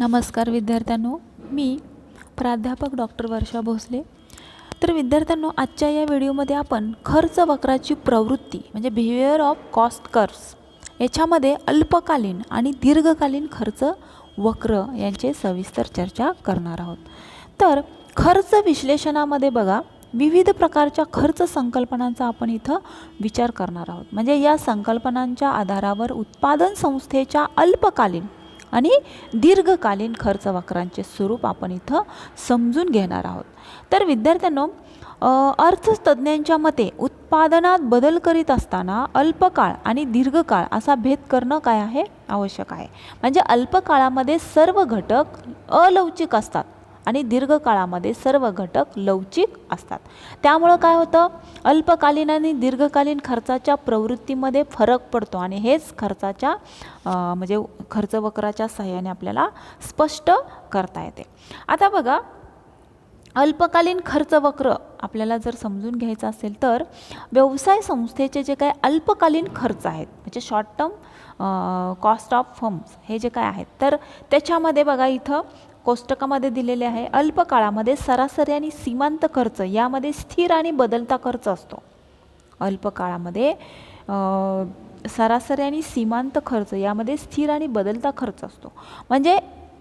नमस्कार विद्यार्थ्यांनो मी प्राध्यापक डॉक्टर वर्षा भोसले. तर विद्यार्थ्यांनो आजच्या या व्हिडिओमध्ये आपण खर्च वक्राची प्रवृत्ती म्हणजे बिहेवियर ऑफ कॉस्ट कर्व्स याच्यामध्ये अल्पकालीन आणि दीर्घकालीन खर्च वक्र यांचे सविस्तर चर्चा करणार आहोत. तर खर्च विश्लेषणामध्ये बघा विविध प्रकारच्या खर्च संकल्पनांचा आपण इथं विचार करणार आहोत. म्हणजे या संकल्पनांच्या आधारावर उत्पादन संस्थेच्या अल्पकालीन आणि दीर्घकालीन खर्च वक्रांचे स्वरूप आपण इथं समजून घेणार आहोत. तर विद्यार्थ्यांनो अर्थतज्ज्ञांच्या मते उत्पादनात बदल करीत असताना अल्पकाळ आणि दीर्घकाळ असा भेद करणं काय आहे? आवश्यक आहे. म्हणजे अल्पकाळामध्ये सर्व घटक अलवचिक असतात. आणि दीर्घकाळामध्ये सर्व घटक लवचिक असतात. त्यामुळं काय होतं? अल्पकालीन आणि दीर्घकालीन खर्चाच्या प्रवृत्तीमध्ये फरक पडतो आणि हेच खर्चाच्या म्हणजे खर्च वक्राच्या सहाय्याने आपल्याला स्पष्ट करता येते. आता बघा अल्पकालीन खर्च वक्र आपल्याला जर समजून घ्यायचं असेल तर व्यवसाय संस्थेचे जे काही अल्पकालीन खर्च आहेत म्हणजे short term cost of firms हे जे काय आहेत तर त्याच्यामध्ये बघा इथं कोष्टकामध्ये दिलेले आहे. अल्पकाळामध्ये सरासरी आणि सीमांत खर्च यामध्ये स्थिर आणि बदलता खर्च असतो. अल्पकाळामध्ये काळामध्ये सरासरी आणि सीमांत खर्च यामध्ये स्थिर आणि बदलता खर्च असतो. म्हणजे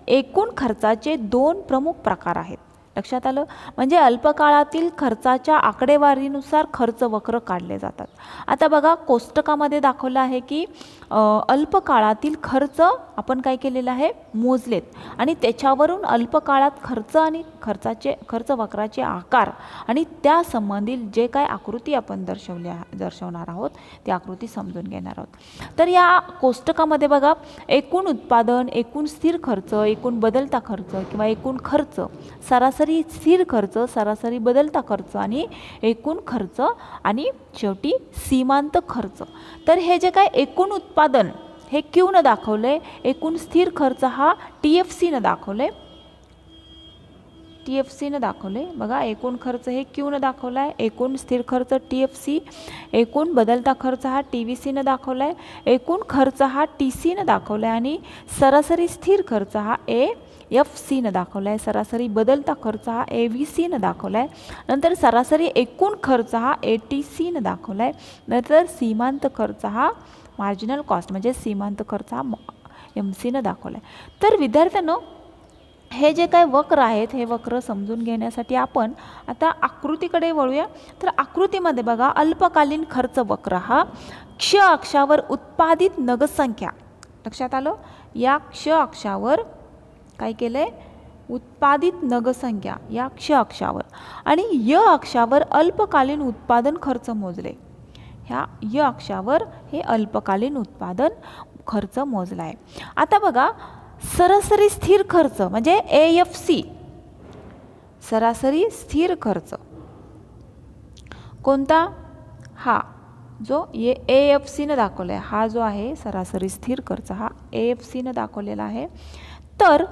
एकूण खर्चाचे दोन प्रमुख प्रकार आहेत. लक्षात आलं? म्हणजे अल्पकाळातील खर्चाच्या आकडेवारीनुसार खर्च वक्र काढले जातात. आता बघा कोष्टकामध्ये दाखवलं आहे की अल्पकाळातील खर्च आपण काय केलेलं आहे? मोजलेत. आणि त्याच्यावरून अल्पकाळात खर्च आणि खर्चाचे खर्च वक्राचे आकार आणि त्या संबंधित जे काय आकृती आपण दर्शवल्या दर्शवणार आहोत ती आकृती समजून घेणार आहोत. तर या कोष्टकामध्ये बघा एकूण उत्पादन एकूण स्थिर खर्च एकूण बदलता खर्च किंवा एकूण खर्च सरासरी स्थिर खर्च सरासरी बदलता खर्च आणि एकूण खर्च आणि शेवटी सीमांत खर्च. तर हे जे काय एकूण उत्पादन हे क्यूनं दाखवलं आहे एकूण स्थिर खर्च हा टी एफ सीनं दाखवलं. आहे टी एफ सीनं दाखवले. बघा एकूण खर्च हे क्यूनं दाखवला आहे एकूण स्थिर खर्च टी एफ सी एकूण बदलता खर्च हा टी व्ही सीनं दाखवला आहे एकूण खर्च हा टी सीनं दाखवला आहे आणि सरासरी स्थिर खर्च हा ए एफ सीनं दाखवला आहे सरासरी बदलता खर्च हा ए व्ही सीनं दाखवला आहे नंतर सरासरी एकूण खर्च हा ए टी सीनं दाखवला आहे नंतर सीमांत खर्च हा मार्जिनल कॉस्ट म्हणजे सीमांत खर्च हा एम सीनं दाखवला आहे तर विद्यार्थ्यांनो हे जे काय वक्र आहेत हे वक्र समजून घेण्यासाठी आपण आता आकृतीकडे वळूया. तर आकृतीमध्ये बघा अल्पकालीन खर्च वक्र हा क्ष अक्षावर उत्पादित नगसंख्या लक्षात आलं? या क्ष अक्षावर काय केलं आहे उत्पादित नगसंख्या या क्ष अक्षावर. आणि य अक्षावर अल्पकालीन उत्पादन खर्च मोजले. ह्या य अक्षावर हे अल्पकालीन उत्पादन खर्च मोजला आहे आता बघा सरासरी स्थिर खर्च म्हणजे ए एफ सी सरासरी स्थिर खर्च. कोणता? हा जो ए ए एफ सीनं दाखवला आहे हा जो आहे सरासरी स्थिर खर्च हा ए एफ सीनं दाखवलेला आहे. तर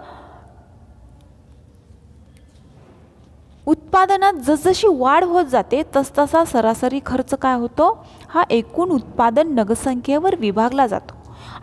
उत्पादनात जसजशी वाढ होत जाते तसतसा सरासरी खर्च काय होतो? हा एकूण उत्पादन नगसंख्येवर विभागला जातो.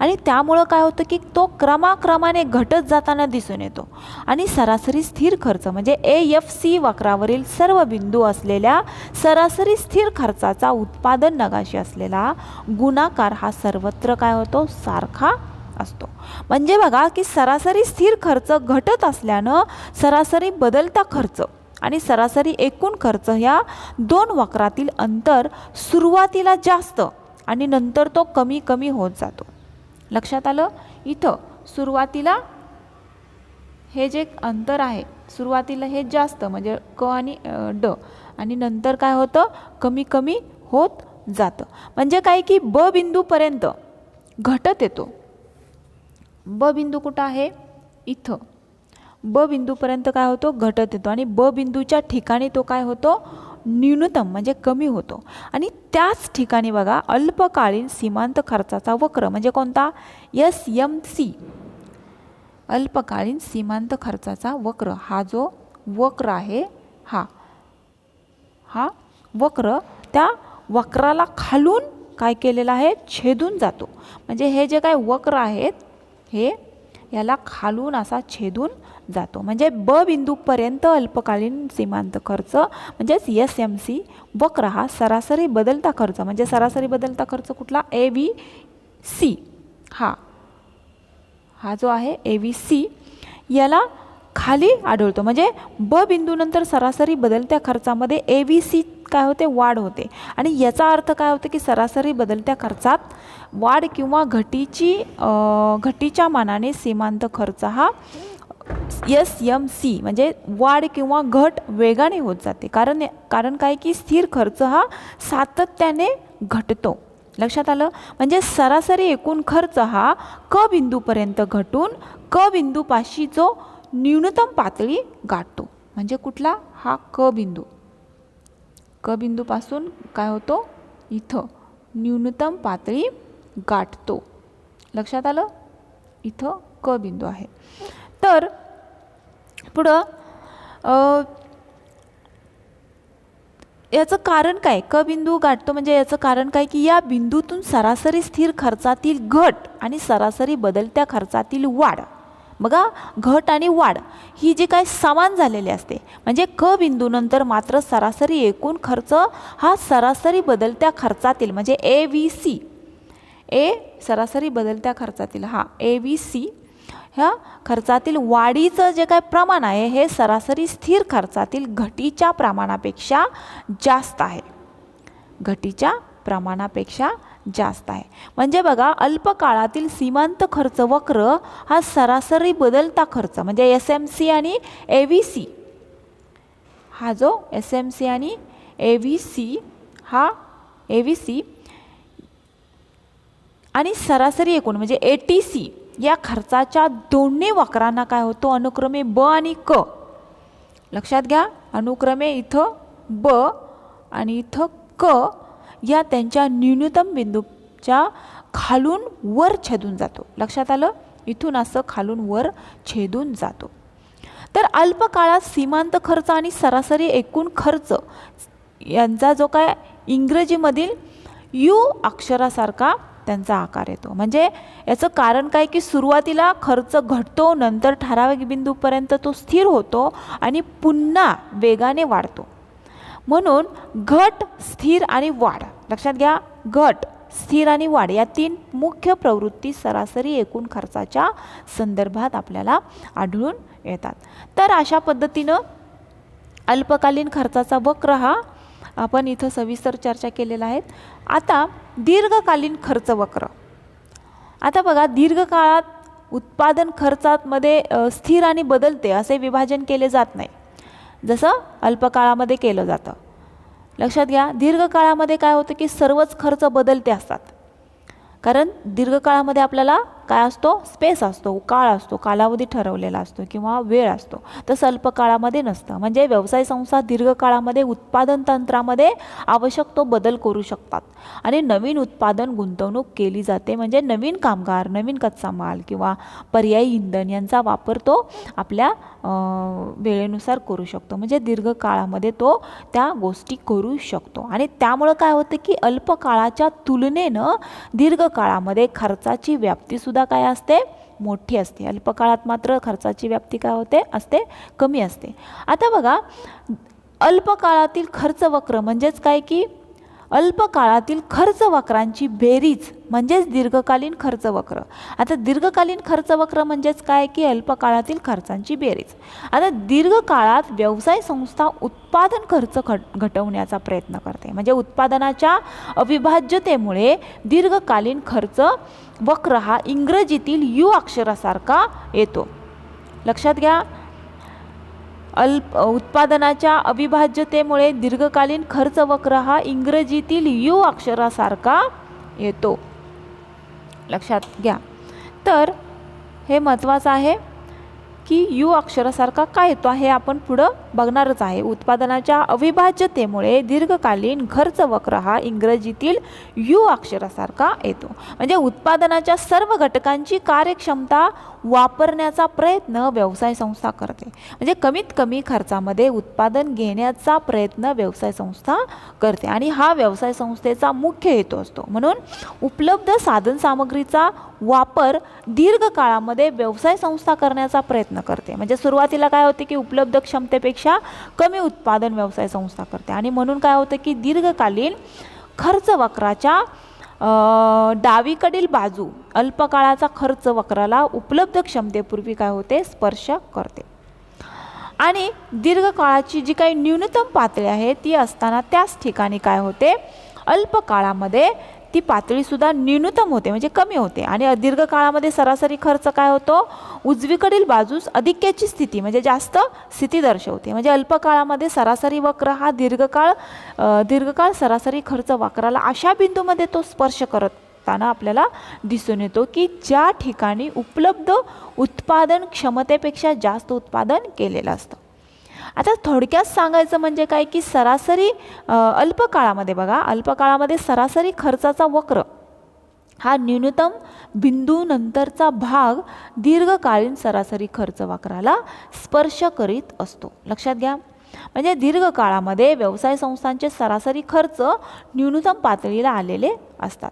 आणि त्यामुळं काय होतं की तो क्रमाक्रमाने घटत जाताना दिसून येतो. आणि सरासरी स्थिर खर्च म्हणजे ए एफ सी वक्रावरील सर्व बिंदू असलेल्या सरासरी स्थिर खर्चाचा उत्पादन नगाशी असलेला गुणाकार हा सर्वत्र काय होतो? सारखा असतो. म्हणजे बघा की सरासरी स्थिर खर्च घटत असल्यानं सरासरी बदलता खर्च आणि सरासरी एकूण खर्च ह्या दोन वक्रातील अंतर सुरुवातीला जास्त आणि नंतर तो कमी कमी होत जातो. लक्षात आलं? इथं सुरुवातीला हे जे अंतर आहे सुरुवातीला हे जास्त म्हणजे क आणि ड आणि नंतर काय होतं? कमी कमी होत जातं. म्हणजे काय की ब बिंदूपर्यंत घटत येतो. ब बिंदू कुठं आहे? इथं. ब बिंदूपर्यंत काय होतो? घटत येतो. आणि ब बिंदूच्या ठिकाणी तो काय होतो? न्यूनतम म्हणजे कमी होतो. आणि त्याच ठिकाणी बघा अल्पकालीन सीमांत खर्चाचा वक्र म्हणजे कोणता? एस एम सी अल्पकालीन सीमांत खर्चाचा वक्र. हा जो वक्र आहे हा हा वक्र त्या वक्राला खालून काय केलेला आहे? छेदून जातो. म्हणजे हे जे काय वक्र आहेत हे याला खालून असा छेदून जातो. म्हणजे ब बिंदूपर्यंत अल्पकालीन सीमांत खर्च म्हणजेच एस एम सी वक्र हा सरासरी बदलता खर्च. म्हणजे सरासरी बदलता खर्च कुठला? ए व्ही सी हा. हा जो आहे ए व्ही सी याला खाली आढळतो. म्हणजे ब बिंदूनंतर सरासरी बदलत्या खर्चामध्ये ए व्ही सी काय होते? वाढ होते. आणि याचा अर्थ काय होतो की सरासरी बदलत्या खर्चात वाढ किंवा घटीची घटीच्या मानाने सीमांत खर्च हा एस एम सी म्हणजे वाढ किंवा घट वेगाने होत जाते. कारण कारण काय की स्थिर खर्च हा सातत्याने घटतो. लक्षात आलं? म्हणजे सरासरी एकूण खर्च हा क बिंदूपर्यंत घटून क बिंदूपाशी जो न्यूनतम पातळी गाठतो. म्हणजे कुठला? हा क बिंदू. क बिंदूपासून काय होतो? इथं न्यूनतम पातळी गाठतो. लक्षात आलं? इथं क बिंदू आहे. तर पुढं याचं कारण काय? क बिंदू गाठतो म्हणजे याचं कारण काय? की या बिंदूतून सरासरी स्थिर खर्चातील घट आणि सरासरी बदलत्या खर्चातील वाढ. बघा घट आणि वाढ ही जी काय समान झालेली असते. म्हणजे क बिंदूनंतर मात्र सरासरी एकूण खर्च हा सरासरी बदलत्या खर्चातील म्हणजे ए व्ही सी ए सरासरी बदलत्या खर्चातील हा ए व्ही सी ह्या खर्चातील वाढीचं जे काय प्रमाण आहे हे सरासरी स्थिर खर्चातील घटीच्या प्रमाणापेक्षा जास्त आहे. घटीच्या प्रमाणापेक्षा जास्त आहे. म्हणजे बघा अल्पकाळातील सीमांत खर्च वक्र हा सरासरी बदलता खर्च म्हणजे एस एम सी आणि ए व्ही सी हा जो एस एम सी आणि ए व्ही सी हा ए व्ही सी आणि सरासरी एकूण म्हणजे ए टी सी या खर्चाच्या दोन्ही वक्रांना काय होतो? अनुक्रमे ब आणि क. लक्षात घ्या अनुक्रमे इथं ब आणि इथं क. या त्यांच्या न्यूनतम बिंदूच्या खालून वर छेदून जातो. लक्षात आलं? इथून असं खालून वर छेदून जातो. तर अल्पकाळात सीमांत खर्च आणि सरासरी एकूण खर्च यांचा जो काय इंग्रजीमधील यू अक्षरासारखा त्यांचा आकार येतो. म्हणजे याचं कारण काय की सुरुवातीला खर्च घटतो नंतर ठराविक बिंदूपर्यंत तो स्थिर होतो आणि पुन्हा वेगाने वाढतो. म्हणून घट स्थिर आणि वाढ. लक्षात घ्या घट स्थिर आणि वाढ या तीन मुख्य प्रवृत्ती सरासरी एकूण खर्चाच्या संदर्भात आपल्याला आढळून येतात. तर अशा पद्धतीनं अल्पकालीन खर्चाचा वक्र हा आपण इथं सविस्तर चर्चा केलेला आहे. आता दीर्घकालीन खर्च वक्र. आता बघा दीर्घकाळात उत्पादन खर्चामध्ये स्थिर आणि बदलते असे विभाजन केले जात नाही. जसं अल्पकाळामध्ये केलं जातं. लक्षात घ्या दीर्घकाळामध्ये काय होतं की सर्वच खर्च बदलते असतात. कारण दीर्घकाळामध्ये आपल्याला काय असतो? स्पेस असतो काळ असतो कालावधी ठरवलेला असतो किंवा वेळ असतो. तसं अल्पकाळामध्ये नसतं. म्हणजे व्यवसाय संस्था दीर्घकाळामध्ये उत्पादन तंत्रामध्ये आवश्यक तो बदल करू शकतात. आणि नवीन उत्पादन गुंतवणूक केली जाते म्हणजे नवीन कामगार नवीन कच्चा माल किंवा पर्यायी इंधन यांचा वापर तो आपल्या वेळेनुसार करू शकतो. म्हणजे दीर्घकाळामध्ये तो त्या गोष्टी करू शकतो. आणि त्यामुळं काय होतं की अल्पकाळाच्या तुलनेनं दीर्घकाळामध्ये खर्चाची व्याप्तीसुद्धा काय असते? मोठी असते. अल्पकाळात मात्र खर्चाची व्याप्ती काय होते? असते. कमी असते. आता बघा अल्पकाळातील खर्च वक्र म्हणजेच काय की? अल्पकाळातील खर्च वक्रांची बेरीज म्हणजेच दीर्घकालीन खर्च वक्र. आता दीर्घकालीन खर्च वक्र म्हणजेच काय की? अल्पकाळातील खर्चांची बेरीज. आता दीर्घकाळात व्यवसाय संस्था उत्पादन खर्च घट घटवण्याचा प्रयत्न करते. म्हणजे उत्पादनाच्या अविभाज्यतेमुळे दीर्घकालीन खर्च वक्र हा इंग्रजीतील यू अक्षरासारखा येतो. लक्षात घ्या अल्प उत्पादनाच्या अविभाज्यतेमुळे दीर्घकालीन खर्च वक्र हा इंग्रजीतील यू अक्षरासारखा येतो. लक्षात घ्या. तर हे महत्त्वाचं आहे. की यू अक्षरासारखा काय येतो हे आपण पुढं बघणारच आहे. उत्पादनाच्या अविभाज्यतेमुळे दीर्घकालीन खर्च वक्र हा इंग्रजीतील यू अक्षरासारखा येतो. म्हणजे उत्पादनाच्या सर्व घटकांची कार्यक्षमता वापरण्याचा प्रयत्न व्यवसाय संस्था करते. म्हणजे कमीत कमी खर्चामध्ये उत्पादन घेण्याचा प्रयत्न व्यवसाय संस्था करते आणि हा व्यवसाय संस्थेचा मुख्य हेतू असतो. म्हणून उपलब्ध साधनसामग्रीचा वापर दीर्घकाळामध्ये व्यवसाय संस्था करण्याचा प्रयत्न करते. म्हणजे सुरुवातीला काय होते की उपलब्ध क्षमतेपेक्षा कमी उत्पादन व्यवसाय संस्था करते. आणि म्हणून काय होतं की दीर्घकालीन खर्च वक्राच्या डावीकडील बाजू अल्पकाळाचा खर्च वक्राला उपलब्ध क्षमतेपूर्वी काय होते? स्पर्श करते. आणि दीर्घकाळाची जी काही न्यूनतम पातळी आहे ती असताना त्याच ठिकाणी काय होते? अल्पकाळामध्ये ती पातळीसुद्धा न्यूनतम होते म्हणजे कमी होते. आणि दीर्घ काळामध्ये सरासरी खर्च काय होतो? उजवीकडील बाजूस अधिक्याची स्थिती म्हणजे जास्त स्थिती दर्शवते. म्हणजे अल्पकाळामध्ये सरासरी वक्र हा दीर्घकाळ दीर्घकाळ सरासरी खर्च वक्राला अशा बिंदूमध्ये तो स्पर्श करत ताना आपल्याला दिसून येतो की ज्या ठिकाणी उपलब्ध उत्पादन क्षमतेपेक्षा जास्त उत्पादन केलेलं असतं. आता थोडक्यात सांगायचं म्हणजे काय की सरासरी अल्पकाळामध्ये अल्प काळामध्ये बघा अल्प काळामध्ये सरासरी खर्चाचा वक्र हा न्यूनतम बिंदूनंतरचा भाग दीर्घकालीन सरासरी खर्च वक्राला स्पर्श करीत असतो. लक्षात घ्या. म्हणजे दीर्घकाळामध्ये व्यवसाय संस्थांचे सरासरी खर्च न्यूनतम पातळीला आलेले असतात.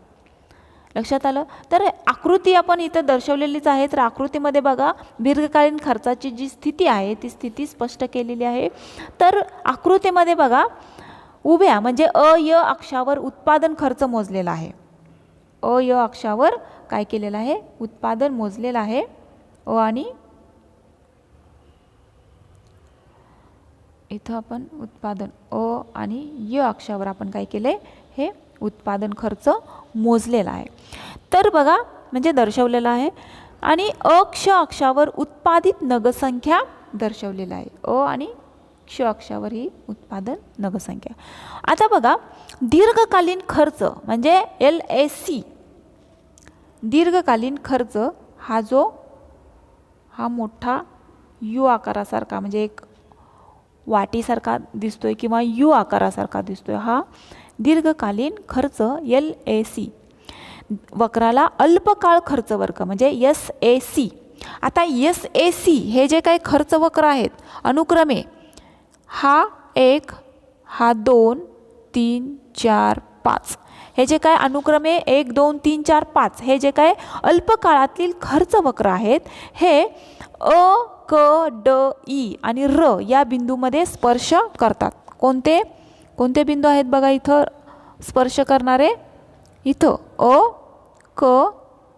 लक्षात आलं? तर आकृती आपण इथं दर्शवलेलीच आहे. तर आकृतीमध्ये बघा दीर्घकालीन खर्चाची जी स्थिती आहे ती स्थिती स्पष्ट केलेली आहे. तर आकृतीमध्ये बघा उभ्या म्हणजे अ य अक्षावर उत्पादन खर्च मोजलेला आहे. अ य अक्षावर काय केलेलं आहे? उत्पादन मोजलेलं आहे. अ आणि इथं आपण उत्पादन अ आणि य अक्षावर आपण काय केले हे उत्पादन खर्च मोजलेला आहे. तर बघा म्हणजे दर्शवलेलं आहे. आणि अक्ष अक्षावर उत्पादित नगसंख्या दर्शवलेला आहे. अ आणि क्ष अक्षावर ही उत्पादन नगसंख्या. आता बघा दीर्घकालीन खर्च म्हणजे एल ए सी दीर्घकालीन खर्च हा जो हा मोठा यू आकारासारखा म्हणजे एक वाटीसारखा दिसतोय किंवा यू आकारासारखा दिसतोय हा दीर्घकालीन खर्च एल ए सी वक्राला अल्पकाळ खर्च वर्ग म्हणजे एस ए सी आता एस ए सी हे जे काही खर्च वक्र आहेत अनुक्रमे हा एक हा दोन तीन चार पाच. हे जे काय अनुक्रमे एक दोन तीन चार पाच हे जे काय अल्पकाळातील खर्च वक्र आहेत हे अ क ड ई आणि र या बिंदूमध्ये स्पर्श करतात. कोणते? कोणते बिंदू आहेत बघा इथं? स्पर्श करणारे इथं. अ क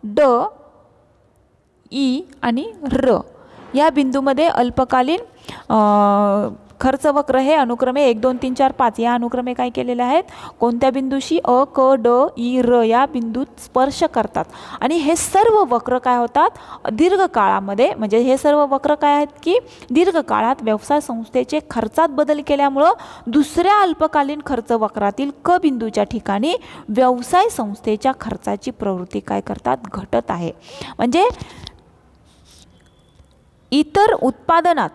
ड ई आणि र. या बिंदूमध्ये अल्पकालीन खर्च वक्र हे अनुक्रमे एक दोन तीन चार पाच या अनुक्रमे काय केलेले आहेत? कोणत्या बिंदूशी अ क ड ई र या बिंदूत स्पर्श करतात? आणि हे सर्व वक्र काय होतात? दीर्घकाळामध्ये. म्हणजे हे सर्व वक्र काय आहेत की दीर्घकाळात व्यवसाय संस्थेचे खर्चात बदल केल्यामुळं दुसऱ्या अल्पकालीन खर्च वक्रातील क बिंदूच्या ठिकाणी व्यवसाय संस्थेच्या खर्चाची प्रवृत्ती काय करतात? घटत आहे. म्हणजे इतर उत्पादनात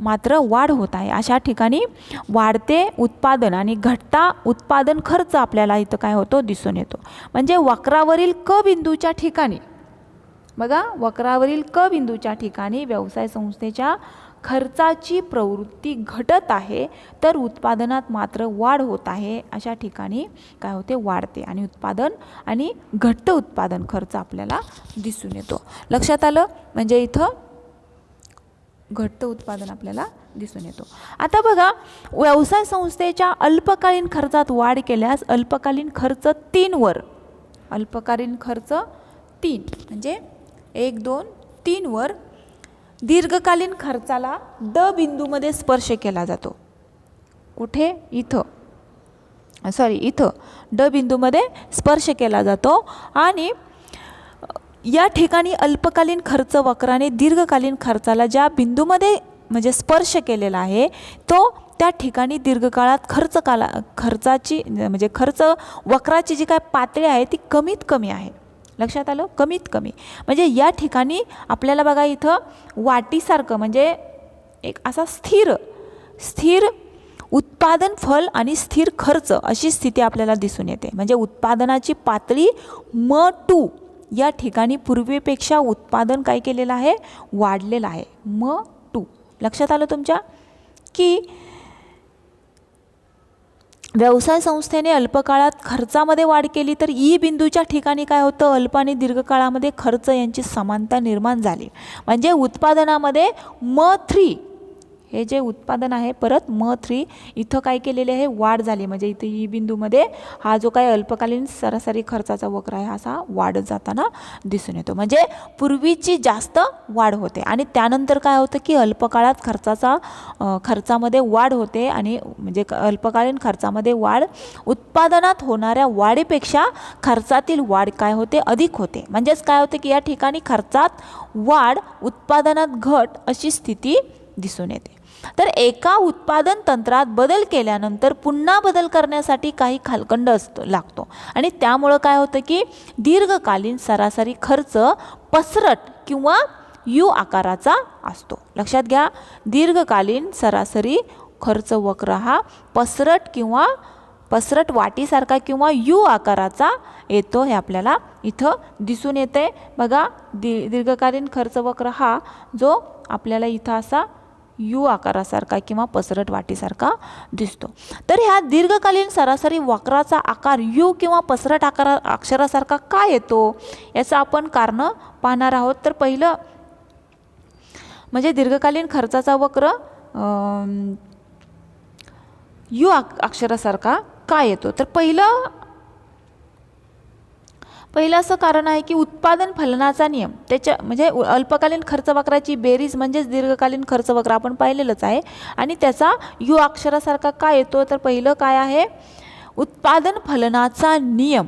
मात्र वाढ होत आहे. अशा ठिकाणी वाढते उत्पादन आणि घटता उत्पादन खर्च आपल्याला इथं काय होतो? दिसून येतो. म्हणजे वक्रावरील क बिंदूच्या ठिकाणी बघा वक्रावरील क बिंदूच्या ठिकाणी व्यवसाय संस्थेच्या खर्चाची प्रवृत्ती घटत आहे तर उत्पादनात मात्र वाढ होत आहे. अशा ठिकाणी काय होते? वाढते आणि उत्पादन आणि घट्ट उत्पादन खर्च आपल्याला दिसून येतो. लक्षात आलं? म्हणजे इथं घट्ट उत्पादन आपल्याला दिसून येतो. आता बघा व्यवसाय संस्थेच्या अल्पकालीन खर्चात वाढ केल्यास अल्पकालीन खर्च तीनवर अल्पकालीन खर्च तीन म्हणजे एक दोन तीनवर दीर्घकालीन खर्चाला ड बिंदूमध्ये स्पर्श केला जातो. कुठे? इथं. सॉरी इथं. ड बिंदूमध्ये स्पर्श केला जातो आणि या ठिकाणी अल्पकालीन खर्च वक्राने दीर्घकालीन खर्चाला ज्या बिंदूमध्ये म्हणजे स्पर्श केलेला आहे तो त्या ठिकाणी दीर्घकाळात खर्च काला खर्चाची म्हणजे खर्च वक्राची जी काय पातळी आहे ती कमीत कमी आहे. लक्षात आलं? कमीत कमी. म्हणजे या ठिकाणी आपल्याला बघा इथं वाटीसारखं म्हणजे एक असा स्थिर स्थिर उत्पादन फल आणि स्थिर खर्च अशी स्थिती आपल्याला दिसून येते. म्हणजे उत्पादनाची पातळी म टू या ठिकाणी पूर्वीपेक्षा उत्पादन काय केलेलं आहे? वाढलेलं आहे. म टू. लक्षात आलं तुमच्या? की व्यवसाय संस्थेने अल्पकाळात खर्चामध्ये वाढ केली तर ई बिंदूच्या ठिकाणी काय होतं? अल्प आणि दीर्घकाळामध्ये खर्च यांची समानता निर्माण झाली. म्हणजे उत्पादनामध्ये म थ्री हे जे उत्पादन आहे परत म थ्री इथं काय केलेले आहे वाढ झाली. म्हणजे इथं ई बिंदूमध्ये हा जो काय अल्पकालीन सरासरी खर्चाचा वक्र आहे असा वाढत जाताना दिसून येतो. म्हणजे पूर्वीची जास्त वाढ होते आणि त्यानंतर काय होतं की अल्पकाळात खर्चाचा खर्चामध्ये वाढ होते आणि म्हणजे क- अल्पकालीन खर्चामध्ये वाढ उत्पादनात होणाऱ्या वाढीपेक्षा खर्चातील वाढ काय होते? अधिक होते. म्हणजेच काय होते की या ठिकाणी खर्चात वाढ उत्पादनात घट अशी स्थिती दिसून येते. तर एका उत्पादन तंत्रात बदल केल्यानंतर पुन्हा बदल करण्यासाठी काही खालखंड असतो लागतो. आणि त्यामुळं काय होतं की दीर्घकालीन सरासरी खर्च पसरट किंवा यू आकाराचा असतो. लक्षात घ्या दीर्घकालीन सरासरी खर्च वक्र हा पसरट किंवा पसरट वाटीसारखा किंवा यू आकाराचा येतो हे आपल्याला इथं दिसून येते बघा दी दीर्घकालीन खर्च वक्र हा जो आपल्याला इथं असा यू आकारासारखा किंवा पसरट वाटीसारखा दिसतो. तर ह्या दीर्घकालीन सरासरी वक्राचा आकार यू किंवा पसरट आकारा अक्षरासारखा का येतो? याचं आपण कारणं पाहणार आहोत. तर पहिलं म्हणजे दीर्घकालीन खर्चाचा वक्र यू आक अक्षरासारखा का येतो? तर पहिलं पहिलं असं कारण आहे की उत्पादन फलनाचा नियम त्याच्या म्हणजे अल्पकालीन खर्च वक्राची बेरीज म्हणजेच दीर्घकालीन खर्च वक्र आपण पाहिलेलंच आहे. आणि त्याचा यू अक्षरासारखा का येतो? तर पहिलं काय आहे? उत्पादन फलनाचा नियम.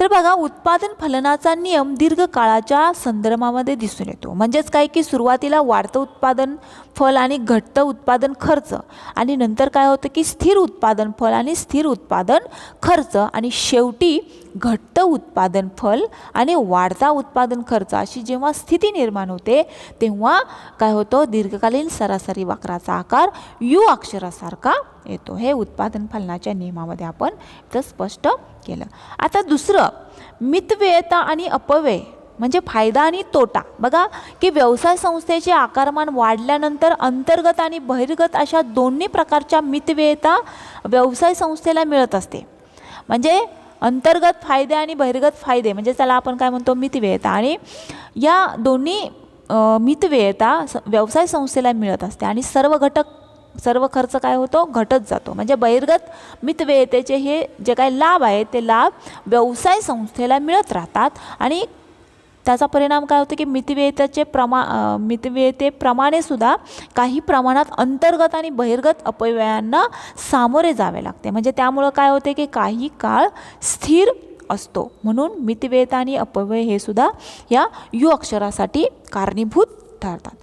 तर बघा उत्पादन फलनाचा नियम दीर्घकाळाच्या संदर्भामध्ये दिसून येतो. म्हणजेच काय की सुरुवातीला वाढतं उत्पादन फल आणि घटतं उत्पादन खर्च. आणि नंतर काय होतं की स्थिर उत्पादन फल आणि स्थिर उत्पादन खर्च. आणि शेवटी घट्ट उत्पादन फल आणि वाढता उत्पादन खर्च अशी जेव्हा स्थिती निर्माण होते तेव्हा काय होतं? दीर्घकालीन सरासरी वक्राचा आकार यू अक्षरासारखा येतो. हे उत्पादन फलनाच्या नियमामध्ये आपण इथं स्पष्ट केलं. आता दुसरं मितव्ययता आणि अपव्यय म्हणजे फायदा आणि तोटा. बघा की व्यवसाय संस्थेचे आकारमान वाढल्यानंतर अंतर्गत आणि बहिर्गत अशा दोन्ही प्रकारच्या मितव्ययता व्यवसाय संस्थेला मिळत असते. म्हणजे अंतर्गत फायदे आणि बहिर्गत फायदे म्हणजे त्याला आपण काय म्हणतो मितव्ययता. आणि या दोन्ही मितव्ययता स- व्यवसाय संस्थेला मिळत असते. आणि सर्व घटक सर्व खर्च काय होतो? घटत जातो. म्हणजे बहिर्गत मितव्ययतेचे हे जे काही लाभ आहेत ते लाभ व्यवसाय संस्थेला मिळत राहतात. आणि त्याचा परिणाम काय होतो की मितव्ययतेचे प्रमा मितव्ययतेप्रमाणेसुद्धा सुद्धा काही प्रमाणात अंतर्गत आणि बहिर्गत अपव्ययांना सामोरे जावे लागते. म्हणजे त्यामुळं काय होते की काही काळ स्थिर असतो. म्हणून मितव्ययता आणि अपव्यय हे सुद्धा या यु अक्षरासाठी कारणीभूत ठरतात.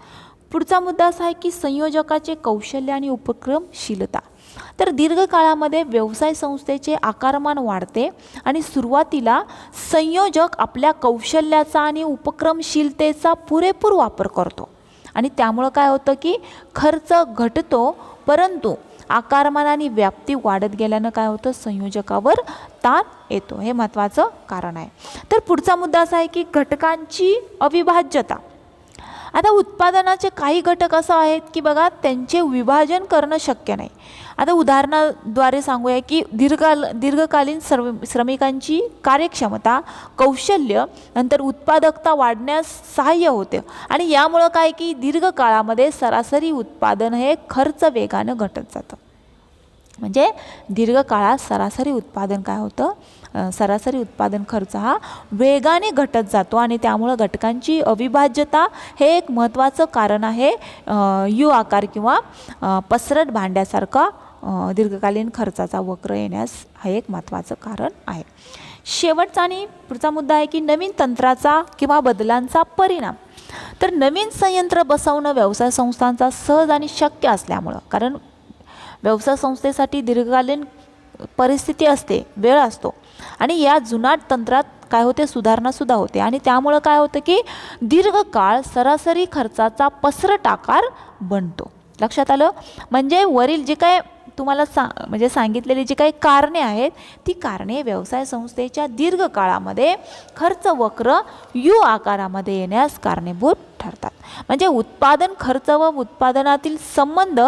पुढचा मुद्दा असा आहे की संयोजकाचे कौशल्य आणि उपक्रमशीलता. तर दीर्घकाळामध्ये व्यवसाय संस्थेचे आकारमान वाढते आणि सुरुवातीला संयोजक आपल्या कौशल्याचा आणि उपक्रमशीलतेचा पुरेपूर वापर करतो. आणि त्यामुळं काय होतं की खर्च घटतो परंतु आकारमान आणि व्याप्ती वाढत गेल्यानं काय होतं? संयोजकावर ताण येतो. हे महत्त्वाचं कारण आहे. तर पुढचा मुद्दा असा आहे की घटकांची अविभाज्यता. आता उत्पादनाचे काही घटक असं आहेत की बघा त्यांचे विभाजन करणं शक्य नाही. आता उदाहरणाद्वारे सांगूया की दीर्घकाल दीर्घकालीन सर्व श्रमिकांची कार्यक्षमता कौशल्य नंतर उत्पादकता वाढण्यास सहाय्य होते. आणि यामुळं काय की दीर्घकाळामध्ये सरासरी उत्पादन हे खर्च वेगानं घटत जातं. म्हणजे दीर्घकाळात सरासरी उत्पादन काय होतं? सरासरी उत्पादन खर्च हा वेगाने घटत जातो आणि त्यामुळं घटकांची अविभाज्यता हे एक महत्त्वाचं कारण आहे. यू आकार किंवा पसरट भांड्यासारखा दीर्घकालीन खर्चाचा वक्र येण्यास हे एक महत्त्वाचं कारण आहे. शेवटचा आणि पुढचा मुद्दा आहे की नवीन तंत्राचा किंवा बदलांचा परिणाम. तर नवीन संयंत्र बसवणं व्यवसाय संस्थांचा सहज आणि शक्य असल्यामुळं कारण व्यवसाय संस्थेसाठी दीर्घकालीन परिस्थिती असते वेळ असतो. आणि या जुनाट तंत्रात काय होते? सुधारणासुद्धा होते. आणि त्यामुळं काय होतं की दीर्घकाळ सरासरी खर्चाचा पसरट आकार बनतो. लक्षात आलं? म्हणजे वरील जे काय तुम्हाला सा म्हणजे सांगितलेली जी काही कारणे आहेत ती कारणे व्यवसाय संस्थेच्या दीर्घकाळामध्ये खर्च वक्र यू आकारामध्ये येण्यास कारणीभूत ठरतात. म्हणजे उत्पादन खर्च व उत्पादनातील संबंध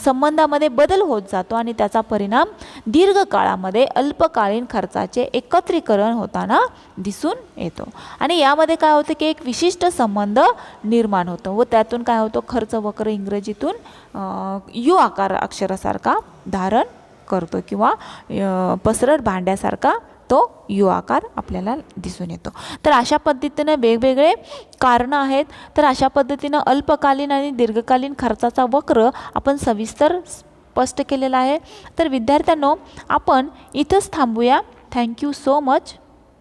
संबंधामध्ये बदल होत जातो आणि त्याचा परिणाम दीर्घकाळामध्ये अल्पकालीन खर्चाचे एकत्रीकरण होताना दिसून येतो. आणि यामध्ये काय होतं की एक विशिष्ट संबंध निर्माण होतो व त्यातून काय होतो खर्च वक्र इंग्रजीतून यू आकार अक्षरासारखा धारण करतो किंवा पसरट भांड्यासारखा तो यू आकार आपल्याला दिसून येतो. तर अशा पद्धतीनं वेगवेगळे कारणं आहेत. तर अशा पद्धतीनं अल्पकालीन आणि दीर्घकालीन खर्चाचा वक्र आपण सविस्तर स्पष्ट केलेला आहे. तर विद्यार्थ्यांनो आपण इथंच थांबूया. Thank you so much